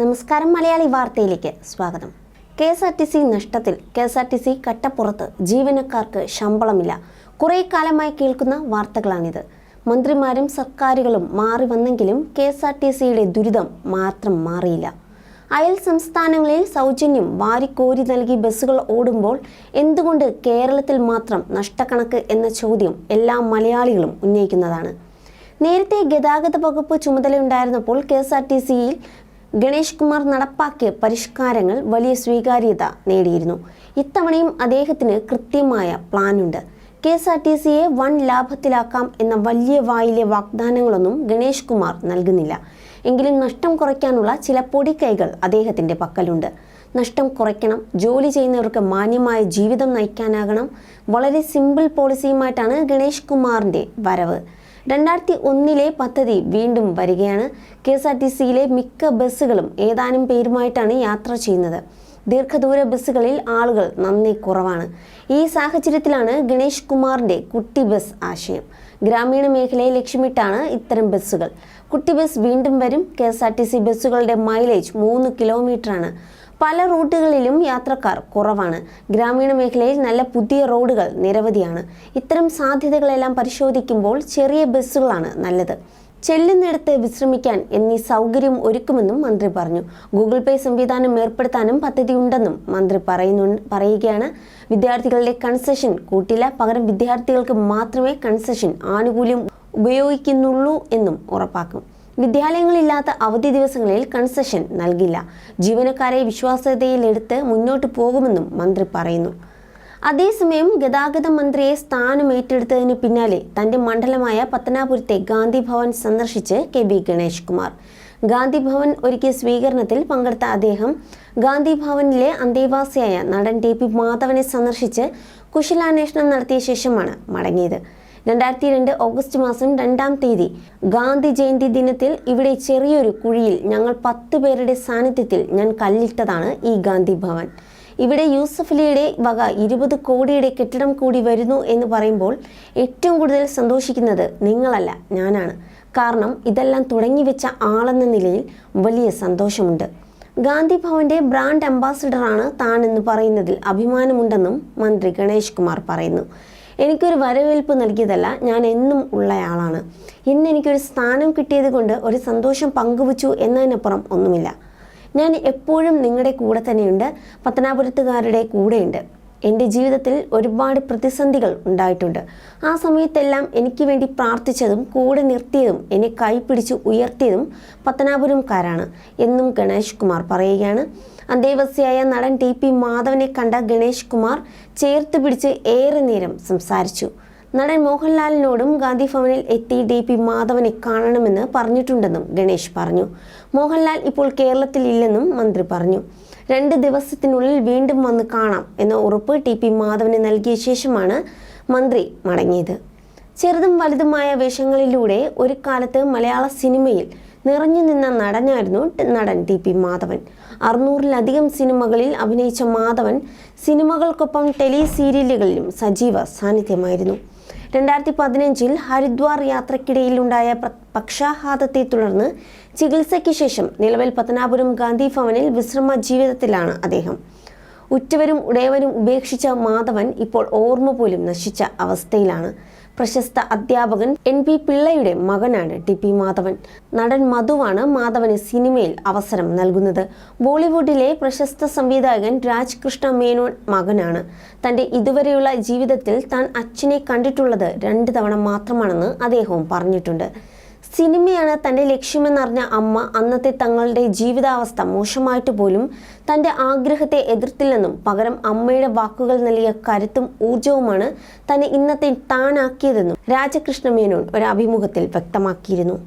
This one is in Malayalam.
നമസ്കാരം മലയാളി വാർത്തയിലേക്ക് സ്വാഗതം. K S R T C നഷ്ടത്തിൽ K S R T C കട്ടപ്പുറത്ത് ജീവനക്കാർക്ക് ശമ്പളമില്ല. കുറേ കാലമായി കേൾക്കുന്ന വാർത്തകളാണിത്. മന്ത്രിമാരും സർക്കാരുകളും മാറി വന്നെങ്കിലും കെ എസ് ആർ ടി സിയുടെ ദുരിതം മാത്രം മാറിയില്ല. അയൽ സംസ്ഥാനങ്ങളിൽ സൗജന്യം വാരിക്കോരി നൽകി ബസ്സുകൾ ഓടുമ്പോൾ എന്തുകൊണ്ട് കേരളത്തിൽ മാത്രം നഷ്ടക്കണക്ക് എന്ന ചോദ്യം എല്ലാ മലയാളികളും ഉന്നയിക്കുന്നതാണ്. നേരത്തെ ഗതാഗത വകുപ്പ് ചുമതലയുണ്ടായിരുന്നപ്പോൾ കെ എസ് ആർ ടി സിയിൽ ഗണേഷ് കുമാർ നടപ്പാക്കിയ പരിഷ്കാരങ്ങൾ വലിയ സ്വീകാര്യത നേടിയിരുന്നു. ഇത്തവണയും അദ്ദേഹത്തിന് കൃത്യമായ പ്ലാനുണ്ട്. കെ എസ് ആർ ടി സിയെ വൻ ലാഭത്തിലാക്കാം എന്ന വലിയ വായിലെ വാഗ്ദാനങ്ങളൊന്നും ഗണേഷ് കുമാർ നൽകുന്നില്ല. എങ്കിലും നഷ്ടം കുറയ്ക്കാനുള്ള ചില പൊടിക്കൈകൾ അദ്ദേഹത്തിന്റെ പക്കലുണ്ട്. നഷ്ടം കുറയ്ക്കണം ജോലി ചെയ്യുന്നവർക്ക് മാന്യമായ ജീവിതം നയിക്കാനാകണം വളരെ സിമ്പിൾ പോളിസിയുമായിട്ടാണ് ഗണേഷ് കുമാറിന്റെ വരവ്. രണ്ടായിരത്തി ഒന്നിലെ പദ്ധതി വീണ്ടും വരികയാണ്. കെ എസ് ആർ ടി സിയിലെ മിക്ക ബസ്സുകളും ഏതാനും പേരുമായിട്ടാണ് യാത്ര ചെയ്യുന്നത്. ദീർഘദൂര ബസ്സുകളിൽ ആളുകൾ നന്ദി കുറവാണ്. ഈ സാഹചര്യത്തിലാണ് ഗണേഷ് കുമാറിന്റെ കുട്ടി ബസ് ആശയം. ഗ്രാമീണ മേഖലയെ ലക്ഷ്യമിട്ടാണ് ഇത്തരം ബസ്സുകൾ. കുട്ടി ബസ് വീണ്ടും വരും. K S R T C ബസ്സുകളുടെ മൈലേജ് മൂന്ന് കിലോമീറ്ററാണ്. പല റൂട്ടുകളിലും യാത്രക്കാർ കുറവാണ്. ഗ്രാമീണ മേഖലയിൽ നല്ല പുതിയ റോഡുകൾ നിരവധിയാണ്. ഇത്തരം സാധ്യതകളെല്ലാം പരിശോധിക്കുമ്പോൾ ചെറിയ ബസ്സുകളാണ് നല്ലത്. ചെല്ലുന്നിടത്ത് വിശ്രമിക്കാൻ എന്നീ സൗകര്യം ഒരുക്കുമെന്നും മന്ത്രി പറഞ്ഞു. ഗൂഗിൾ പേ സംവിധാനം ഏർപ്പെടുത്താനും പദ്ധതിയുണ്ടെന്നും മന്ത്രി പറയുന്നു പറയുകയാണ്. വിദ്യാർത്ഥികളുടെ കൺസെഷൻ കൂട്ടില്ല. പകരം വിദ്യാർത്ഥികൾക്ക് മാത്രമേ കൺസെഷൻ ആനുകൂല്യം ഉപയോഗിക്കുന്നുള്ളൂ എന്നും ഉറപ്പാക്കും. വിദ്യാലയങ്ങളില്ലാത്ത അവധി ദിവസങ്ങളിൽ കൺസെഷൻ നൽകില്ല. ജീവനക്കാരെ വിശ്വാസ്യതയിലെടുത്ത് മുന്നോട്ട് പോകുമെന്നും മന്ത്രി പറയുന്നു. അതേസമയം ഗതാഗത മന്ത്രിയെ സ്ഥാനം ഏറ്റെടുത്തതിന് പിന്നാലെ തന്റെ മണ്ഡലമായ പത്തനാപുരത്തെ ഗാന്ധി ഭവൻ സന്ദർശിച്ച് കെ ബി ഗണേഷ് കുമാർ. ഗാന്ധി ഭവൻ ഒരുക്കിയ സ്വീകരണത്തിൽ പങ്കെടുത്ത അദ്ദേഹം ഗാന്ധി ഭവനിലെ അന്തേവാസിയായ നടൻ ടി പി മാധവനെ സന്ദർശിച്ച് കുശലാന്വേഷണം നടത്തിയ ശേഷമാണ് മടങ്ങിയത്. രണ്ടായിരത്തി രണ്ട് ഓഗസ്റ്റ് മാസം രണ്ടാം തീയതി ഗാന്ധി ജയന്തി ദിനത്തിൽ ഇവിടെ ചെറിയൊരു കുഴിയിൽ ഞങ്ങൾ പത്ത് പേരുടെ സാന്നിധ്യത്തിൽ ഞാൻ കല്ലിട്ടതാണ് ഈ ഗാന്ധി ഭവൻ. ഇവിടെ യൂസഫലിയുടെ വക ഇരുപത് കോടിയുടെ കെട്ടിടം കൂടി വരുന്നു എന്ന് പറയുമ്പോൾ ഏറ്റവും കൂടുതൽ സന്തോഷിക്കുന്നത് നിങ്ങളല്ല ഞാനാണ്. കാരണം ഇതെല്ലാം തുടങ്ങി വെച്ച ആളെന്ന നിലയിൽ വലിയ സന്തോഷമുണ്ട്. ഗാന്ധി ഭവന്റെ ബ്രാൻഡ് അംബാസിഡറാണ് താൻ എന്ന് പറയുന്നതിൽ അഭിമാനമുണ്ടെന്നും മന്ത്രി ഗണേഷ് കുമാർ പറയുന്നു. എനിക്കൊരു വരവേൽപ്പ് നൽകിയതല്ല ഞാൻ എന്നും ഉള്ളയാളാണ് ഇന്ന് എനിക്കൊരു സ്ഥാനം കിട്ടിയത് കൊണ്ട് ഒരു സന്തോഷം പങ്കുവച്ചു എന്നതിനപ്പുറം ഒന്നുമില്ല. ഞാൻ എപ്പോഴും നിങ്ങളുടെ കൂടെ തന്നെയുണ്ട് പത്തനാപുരത്തുകാരുടെ കൂടെയുണ്ട്. എന്റെ ജീവിതത്തിൽ ഒരുപാട് പ്രതിസന്ധികൾ ഉണ്ടായിട്ടുണ്ട്. ആ സമയത്തെല്ലാം എനിക്ക് വേണ്ടി പ്രാർത്ഥിച്ചതും കൂടെ നിർത്തിയതും എന്നെ കൈപിടിച്ച് ഉയർത്തിയതും പത്തനാപുരംകാരാണ് എന്നും ഗണേഷ് കുമാർ പറയുകയാണ്. അന്തേവസ്യായ നടൻ ടി പി മാധവനെ കണ്ട ഗണേഷ് കുമാർ ചേർത്ത് പിടിച്ച് ഏറെ നേരം സംസാരിച്ചു. നടൻ മോഹൻലാലിനോടും ഗാന്ധി ഭവനിൽ എത്തി ഡി പി മാധവനെ കാണണമെന്ന് പറഞ്ഞിട്ടുണ്ടെന്നും ഗണേഷ് പറഞ്ഞു. മോഹൻലാൽ ഇപ്പോൾ കേരളത്തിലില്ലെന്നും മന്ത്രി പറഞ്ഞു. രണ്ട് ദിവസത്തിനുള്ളിൽ വീണ്ടും വന്ന് കാണാം എന്ന ഉറപ്പ് ടി പി മാധവന് നൽകിയ ശേഷമാണ് മന്ത്രി മടങ്ങിയത്. ചെറുതും വലുതുമായ വേഷങ്ങളിലൂടെ ഒരു കാലത്ത് മലയാള സിനിമയിൽ നിറഞ്ഞു നിന്ന നടനായിരുന്നു നടൻ ടി പി മാധവൻ. അറുന്നൂറിലധികം സിനിമകളിൽ അഭിനയിച്ച മാധവൻ സിനിമകൾക്കൊപ്പം ടെലി സീരിയലുകളിലും സജീവ സാന്നിധ്യമായിരുന്നു. രണ്ടായിരത്തി പതിനഞ്ചിൽ ഹരിദ്വാർ യാത്രക്കിടയിലുണ്ടായ പക്ഷാഘാതത്തെ തുടർന്ന് ചികിത്സയ്ക്ക് ശേഷം നിലവിൽ പത്തനാപുരം ഗാന്ധി ഭവനിൽ വിശ്രമ ജീവിതത്തിലാണ് അദ്ദേഹം. ഉറ്റവരും ഉടയവരും ഉപേക്ഷിച്ച മാധവൻ ഇപ്പോൾ ഓർമ്മ പോലും നശിച്ച അവസ്ഥയിലാണ്. പ്രശസ്ത അധ്യാപകൻ എൻ പി പിള്ളയുടെ മകനാണ് ടി പി മാധവൻ. നടൻ മധുവാണ് മാധവന് സിനിമയിൽ അവസരം നൽകുന്നത്. ബോളിവുഡിലെ പ്രശസ്ത സംവിധായകൻ രാജ് കൃഷ്ണ മേനോൻ മകനാണ്. തന്റെ ഇതുവരെയുള്ള ജീവിതത്തിൽ താൻ അച്ഛനെ കണ്ടിട്ടുള്ളത് രണ്ട് തവണ മാത്രമാണെന്ന് അദ്ദേഹവും പറഞ്ഞിട്ടുണ്ട്. സിനിമയാണ് തന്റെ ലക്ഷ്യമെന്നറിഞ്ഞ അമ്മ അന്നത്തെ തങ്ങളുടെ ജീവിതാവസ്ഥ മോശമായിട്ട് പോലും തന്റെ ആഗ്രഹത്തെ എതിർത്തില്ലെന്നും പകരം അമ്മയുടെ വാക്കുകൾ നൽകിയ കരുത്തും ഊർജവുമാണ് തന്നെ ഇന്നത്തെ താനാക്കിയതെന്നും രാജകൃഷ്ണ മേനോൻ ഒരു അഭിമുഖത്തിൽ വ്യക്തമാക്കിയിരുന്നു.